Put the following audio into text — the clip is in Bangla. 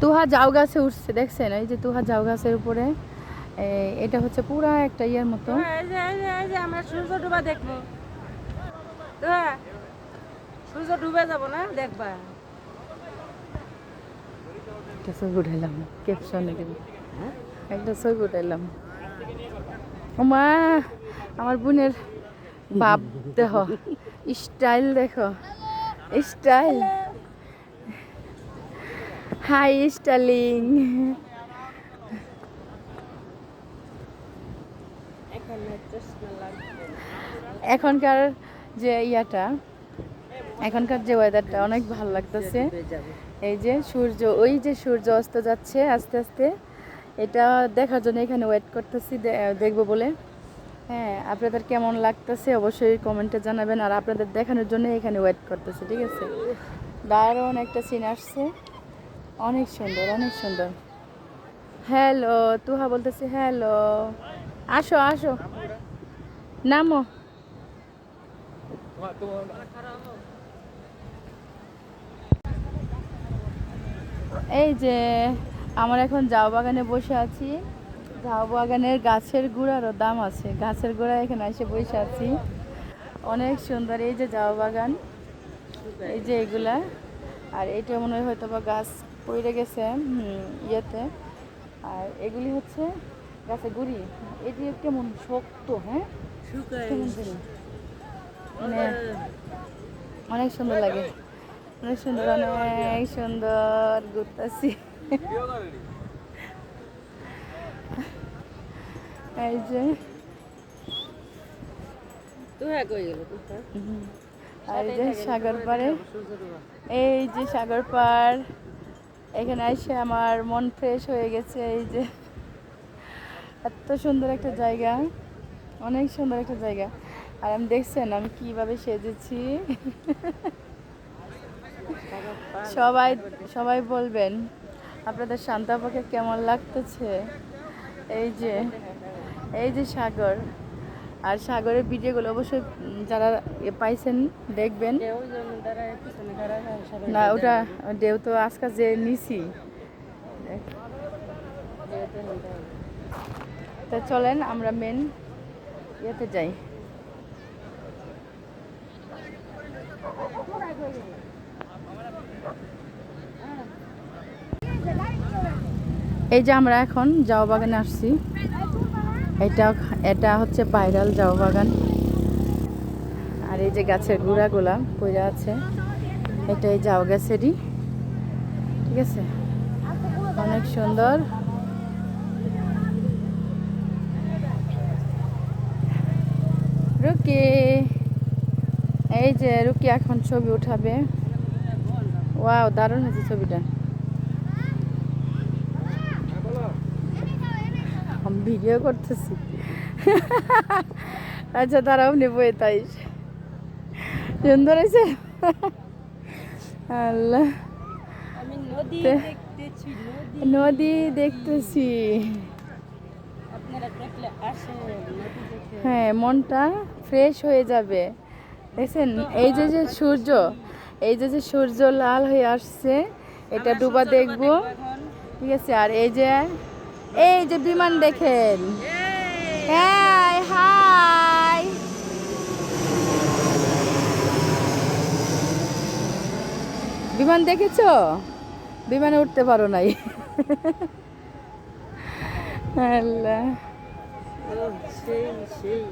তুহা জাউ গাছে উঠছে দেখছেন? এই যে তুহা জাউ গাছের উপরে। এটা হচ্ছে পুরা একটা ইয়ের মতো। আমরা সূর্য ডুবা দেখব। সূর্য ডুবে যাব না? দেখবা। একটা ছবি উঠাইলাম ক্যাপশনে একটা ছবি উঠাইলাম। মা আমার বোনের বাপ দেখ স্টাইল দেখো। স্টাইল। হাই লাগবে এখনকার যে ইয়াটা, এখনকার যে ওয়েদারটা অনেক ভালো লাগতেছে। এই যে সূর্য, ওই যে সূর্য অস্ত যাচ্ছে আস্তে আস্তে, এটা দেখার জন্য এখানে ওয়েট করতেছি দেখব বলে। হ্যাঁ আপনাদের কেমন লাগতেছে অবশ্যই কমেন্টে জানাবেন, আর আপনাদের দেখানোর জন্য এখানে ওয়েট করতেছি, ঠিক আছে? দারুণ একটা সিন আসছে। অনেক সুন্দর অনেক সুন্দর। হ্যালো তুহা বলতেছে হ্যালো আসো আসো। নামো। এই যে, আমার এখন জাউ বাগানে বসে আছি। জাউ বাগানের গাছের গুঁড়ারও দাম আছে। গাছের গোড়া এখানে এসে বসে আছি। অনেক সুন্দর, এই যে জাউ বাগান। এই যে এগুলা। আর এটা মনে হয় হয়তো বা গাছ পড়ে গেছে ইয়েতে। আর এগুলি হচ্ছে গাছের গুড়ি। এটি কেমন শক্ত হ্যাঁ? জানি? মানে অনেক সুন্দর লাগে। অনেক সুন্দর অনেক সুন্দর ঘুরতেছি। এই যে। হ্যাঁ আর এই যে সাগর পাড়ে। এই যে সাগর পাড়। এখানে এসে আমার মন ফ্রেশ হয়ে গেছে, এই যে। এত সুন্দর একটা জায়গা, অনেক সুন্দর একটা জায়গা। আর আমি দেখছেন, আমি কীভাবে সেজেছি। সবাই সবাই বলবেন, আপনাদের শান্তাপাকে কেমন লাগতেছে? এই যে এই যে সাগর। আর সাগরের ভিডিওগুলো অবশ্যই যারা পাইছেন, দেখবেন। না, ওটা ঢেউ তো আজকাল যে নিছি। তা চলেন, আমরা মেন ইয়েতে যাই। এই যে আমরা এখন জাও বাগানে আসছি। এটা এটা হচ্ছে ভাইরাল জাও বাগান। আর এই যে গাছের গুঁড়াগুলা পড়ে আছে। এটা এই জাও গাছেরই ঠিক আছে? অনেক সুন্দর। রুকি, এই যে রুকি এখন ছবি উঠাবে। ওয়াও, দারুণ হয়েছে ছবিটা। ভিডিও করতেছি। আচ্ছা তারাও নেব তাই সুন্দর হয়েছে। আল্লাহ। নদী দেখতেছি হ্যাঁ মনটা ফ্রেশ হয়ে যাবে। দেখছেন? এই যে যে সূর্য এই যে যে সূর্য লাল হয়ে আসছে এটা ডুবা দেখব। ঠিক আছে আর এই যে এই যে বিমান দেখেন। হ্যাঁ হাই। বিমান দেখেছ? বিমানে উঠতে পারো নাই। সেই